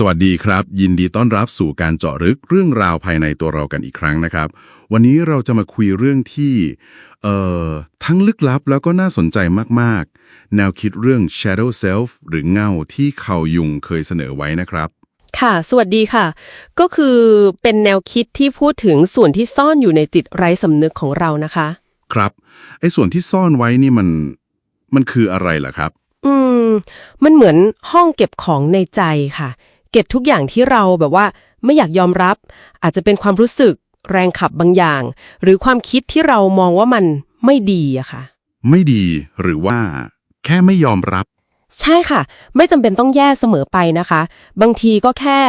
สวัสดีครับ ยินดีต้อนรับสู่การเจาะลึกเรื่องราวภายในตัวเรากันอีกครั้งนะครับ วันนี้เราจะมาคุยเรื่องที่เอ่อทั้งลึกลับแล้วก็น่าสนใจมากๆ แนวคิดเรื่อง shadow self หรือเงาที่เขายุงเคยเสนอไว้นะครับ ค่ะ สวัสดีค่ะ ก็คือเป็นแนวคิดที่พูดถึงส่วนที่ซ่อนอยู่ในจิตไร้สำนึกของเรานะคะ ครับไอ้ส่วนที่ซ่อนไว้นี่มันมันคืออะไรล่ะครับ อืม มันเหมือนห้องเก็บของในใจค่ะเก็บทุกอย่างที่เราแบบว่าไม่อยากยอมรับ อาจจะเป็นความรู้สึกแรงขับบางอย่าง หรือความคิดที่เรามองว่ามันไม่ดีอะค่ะ ไม่ดีหรือว่า แค่ไม่ยอมรับ ใช่ค่ะ ไม่จำเป็นต้องแย่เสมอไปนะคะ บางทีก็แค่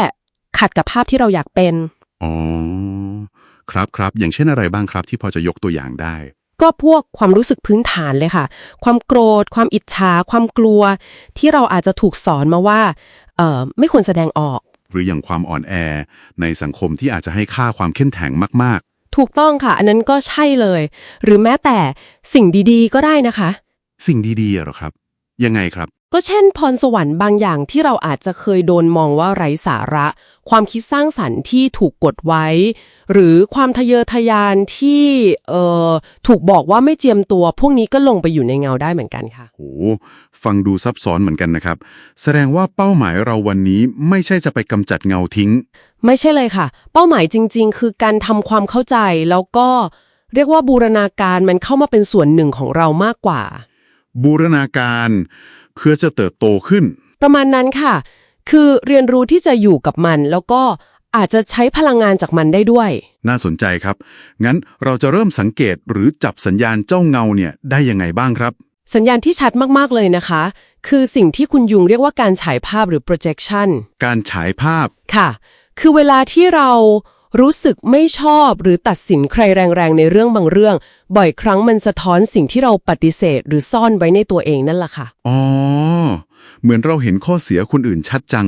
ขัดกับภาพที่เราอยากเป็นอ๋อครับครับอย่างเช่นอะไรบ้างครับที่พอจะยกตัวอย่างได้ ก็พวกความรู้สึกพื้นฐานเลยค่ะ ความโกรธ ความอิจฉา ความกลัว ที่เราอาจจะถูกสอนมาว่า เอ่อไม่ควรแสดงออก หรืออย่างความอ่อนแอ ในสังคมที่อาจจะให้ค่าความเข้มแข็งมาก ถูกต้องค่ะ อันนั้นก็ใช่เลย หรือแม้แต่สิ่งดีๆ ก็ได้นะคะ ๆ สิ่งดีๆอะเหรอครับ ยังไงครับ ก็เช่นพรสวรรค์บางอย่างที่เราอาจจะเคยโดนมองว่าไร้สาระ ความคิดสร้างสรรค์ที่ถูกกดไว้ หรือความทะเยอทะยานที่เอ่อถูกบอกว่าไม่เจียมตัว พวกนี้ก็ลงไปอยู่ในเงาได้เหมือนกันค่ะโหฟังดูซับซ้อนเหมือนกันนะครับ แสดงว่าเป้าหมายเราวันนี้ไม่ใช่จะไปกำจัดเงาทิ้ง ไม่ใช่เลยค่ะ เป้าหมายจริง ๆ คือการทำความเข้าใจแล้วก็เรียกว่าบูรณาการมันเข้ามาเป็นส่วนหนึ่งของเรามากกว่า บูรณาการ เพื่อจะเติบโตขึ้น ประมาณนั้นค่ะ คือเรียนรู้ที่จะอยู่กับมัน แล้วก็อาจจะใช้พลังงานจากมันได้ด้วย น่าสนใจครับ งั้นเราจะเริ่มสังเกตหรือจับสัญญาณเจ้าเงาเนี่ยได้ยังไงบ้างครับ สัญญาณที่ชัดมาก ๆ เลยนะคะ คือสิ่งที่คุณยุงเรียกว่าการฉายภาพหรือ projection การฉายภาพ ค่ะ คือเวลาที่เรา รู้สึกไม่ชอบหรือตัดสินใครแรงๆในเรื่องบางเรื่อง บ่อยครั้งมันสะท้อนสิ่งที่เราปฏิเสธหรือซ่อนไว้ในตัวเองนั่นแหละค่ะ อ๋อ เหมือนเราเห็นข้อเสียคนอื่นชัดจัง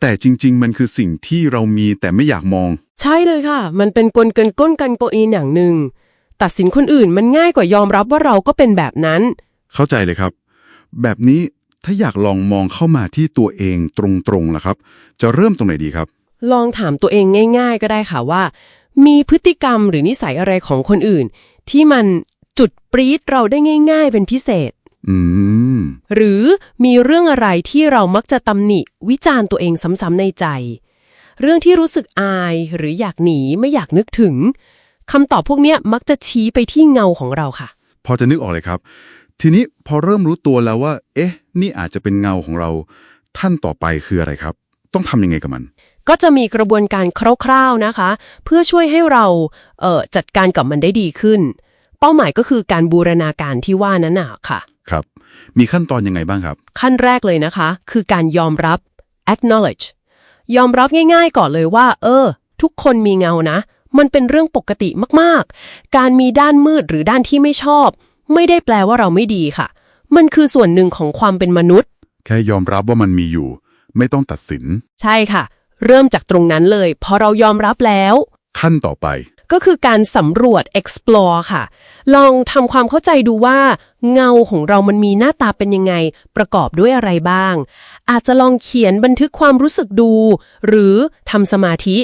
แต่จริง ๆ มันคือสิ่งที่เรามีแต่ไม่อยากมอง ใช่เลยค่ะ มันเป็นกลเกินก้นกันโปอีนอย่างหนึ่ง ตัดสินคนอื่นมันง่ายกว่ายอมรับว่าเราก็เป็นแบบนั้น เข้าใจเลยครับ แบบนี้ถ้าอยากลองมองเข้ามาที่ตัวเองตรงๆล่ะครับ จะเริ่มตรงไหนดีครับ ลองถามตัวเองง่าย ๆ ก็ได้ค่ะว่า มีพฤติกรรมหรือนิสัยอะไรของคนอื่น ที่มันจุดปรี๊ดเราได้ง่าย ๆ เป็นพิเศษ อืม หรือมีเรื่องอะไรที่เรามักจะตำหนิ วิจารณ์ตัวเองซ้ำๆในใจ เรื่องที่รู้สึกอายหรืออยากหนีไม่อยากนึกถึงคำตอบพวกเนี้ยมักจะชี้ไปที่เงาของเราค่ะ พอจะนึกออกเลยครับ ทีนี้พอเริ่มรู้ตัวแล้วว่า เอ๊ะ นี่อาจจะเป็นเงาของเรา ท่านต่อไปคืออะไรครับ ต้องทำยังไงกับมัน ก็จะมีกระบวนการคร่าวๆนะคะ เพื่อช่วยให้เราเอ่อจัดการกับมันได้ดีขึ้น เป้าหมายก็คือการบูรณาการที่ว่านั้นน่ะค่ะ ครับ มีขั้นตอนยังไงบ้างครับ ขั้นแรกเลยนะคะ คือการยอมรับ acknowledge ยอมรับง่ายๆก่อนเลยว่า เออ ทุกคนมีเงานะ มันเป็นเรื่องปกติมากๆ การมีด้านมืดหรือด้านที่ไม่ชอบ ไม่ได้แปลว่าเราไม่ดีค่ะ มันคือส่วนหนึ่งของความเป็นมนุษย์ แค่ยอมรับว่ามันมีอยู่ ไม่ต้องตัดสิน ใช่ค่ะ เริ่มจากตรงนั้นเลย พอเรายอมรับแล้ว ขั้นต่อไป ก็คือการสำรวจ explore ค่ะ ลองทำความเข้าใจดูว่า เงาของเรามันมีหน้าตาเป็นยังไง ประกอบด้วยอะไรบ้าง อาจจะลองเขียนบันทึกความรู้สึกดู หรือทำสมาธิ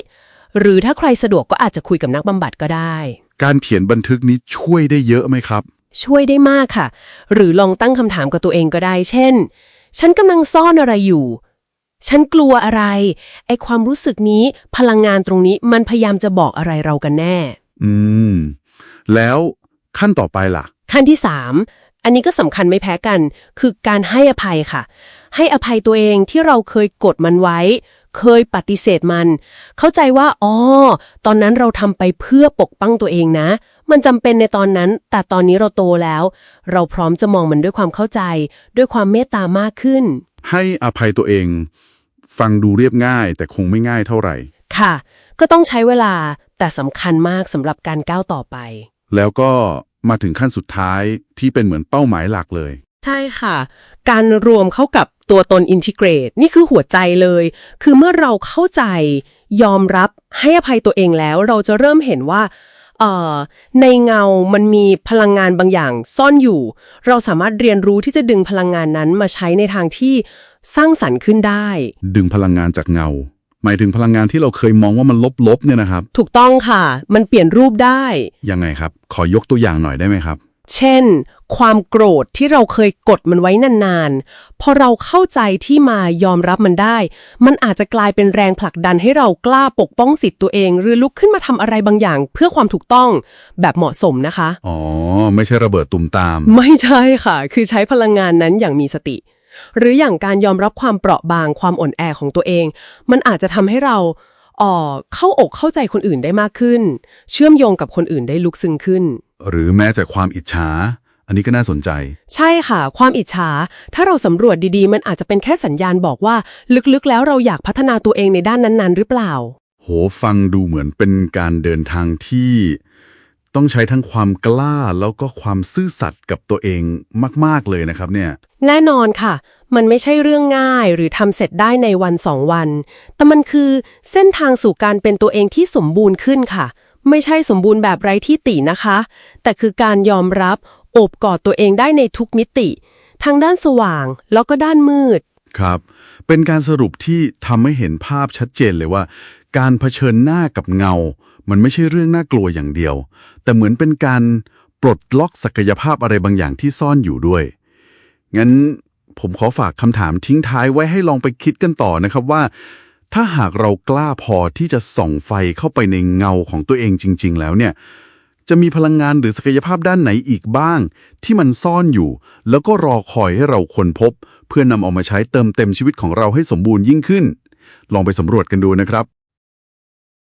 หรือถ้าใครสะดวกก็อาจจะคุยกับนักบำบัดก็ได้ การเขียนบันทึกนี้ช่วยได้เยอะไหมครับ ช่วยได้มากค่ะ หรือลองตั้งคำถามกับตัวเองก็ได้ เช่น ฉันกำลังซ่อนอะไรอยู่ ฉันกลัวอะไร ไอความรู้สึกนี้พลังงานตรงนี้มันพยายามจะบอกอะไรเรากันแน่ อืม แล้วขั้นต่อไปล่ะ ขั้นที่3อันนี้ก็สำคัญไม่แพ้กัน คือการให้อภัยค่ะ ให้อภัยตัวเองที่เราเคยกดมันไว้ เคยปฏิเสธมัน เข้าใจว่าอ๋อตอนนั้นเราทำไปเพื่อปกป้องตัวเองนะ มันจำเป็นในตอนนั้น แต่ตอนนี้เราโตแล้ว เราพร้อมจะมองมันด้วยความเข้าใจ ด้วยความเมตตามากขึ้น ให้อภัยตัวเอง ฟังดูเรียบง่าย แต่คงไม่ง่ายเท่าไหร่ ค่ะ ก็ต้องใช้เวลาแต่สำคัญมากสำหรับการก้าวต่อไป แล้วก็มาถึงขั้นสุดท้ายที่เป็นเหมือนเป้าหมายหลักเลย ใช่ค่ะ การรวมเข้ากับตัวตนอินทิเกรต นี่คือหัวใจเลย คือเมื่อเราเข้าใจยอมรับให้อภัยตัวเองแล้ว เราจะเริ่มเห็นว่าเอ่อในเงามันมีพลังงานบางอย่างซ่อนอยู่ เราสามารถเรียนรู้ที่จะดึงพลังงานนั้นมาใช้ในทางที่ สร้างสรรค์ขึ้นได้ ดึงพลังงานจากเงา หมายถึงพลังงานที่เราเคยมองว่ามันลบๆเนี่ยนะครับ ถูกต้องค่ะ มันเปลี่ยนรูปได้ ยังไงครับ ขอยกตัวอย่างหน่อยได้ไหมครับ เช่น ความโกรธที่เราเคยกดมันไว้นานๆ พอเราเข้าใจที่มายอมรับมันได้ มันอาจจะกลายเป็นแรงผลักดันให้เรากล้าปกป้องสิทธิ์ตัวเอง หรือลุกขึ้นมาทำอะไรบางอย่าง เพื่อความถูกต้องแบบเหมาะสมนะคะ อ๋อ ไม่ใช่ระเบิดตุ่มตาม ไม่ใช่ค่ะ คือใช้พลังงานนั้นอย่างมีสติ หรืออย่างการยอมรับความเปราะบางความอ่อนแอของตัวเอง มันอาจจะทำให้เราอ่อเข้าอกเข้าใจคนอื่นได้มากขึ้น เชื่อมโยงกับคนอื่นได้ลึกซึ้งขึ้น หรือแม้แต่ความอิจฉา อันนี้ก็น่าสนใจ ใช่ค่ะ ความอิจฉา ถ้าเราสำรวจดีๆ มันอาจจะเป็นแค่สัญญาณบอกว่า ลึกๆ แล้วเราอยากพัฒนาตัวเองในด้านนั้นๆ หรือเปล่า โหฟังดูเหมือนเป็นการเดินทางที่ ต้องใช้ทั้งความกล้าแล้วก็ความซื่อสัตย์กับตัวเองมาก ๆ เลยนะครับเนี่ย แน่นอนค่ะ มันไม่ใช่เรื่องง่ายหรือทำเสร็จได้ในวันสองวัน แต่มันคือเส้นทางสู่การเป็นตัวเองที่สมบูรณ์ขึ้นค่ะ ไม่ใช่สมบูรณ์แบบไร้ที่ตินะคะ แต่คือการยอมรับโอบกอดตัวเองได้ในทุกมิติ ทั้งด้านสว่างแล้วก็ด้านมืด ครับ เป็นการสรุปที่ทำให้เห็นภาพชัดเจนเลยว่า การเผชิญหน้ากับเงา มันไม่ใช่เรื่องน่ากลัวอย่างเดียว แต่เหมือนเป็นการปลดล็อกศักยภาพอะไรบางอย่างที่ซ่อนอยู่ด้วย งั้นผมขอฝากคำถามทิ้งท้ายไว้ให้ลองไปคิดกันต่อนะครับว่า ถ้าหากเรากล้าพอที่จะส่องไฟเข้าไปในเงาของตัวเองจริง ๆ แล้วเนี่ย จะมีพลังงานหรือศักยภาพด้านไหนอีกบ้าง ที่มันซ่อนอยู่ แล้วก็รอคอยให้เราค้นพบ เพื่อนำเอามาใช้เติมเต็มชีวิตของเราให้สมบูรณ์ยิ่งขึ้น ลองไปสำรวจกันดูนะครับ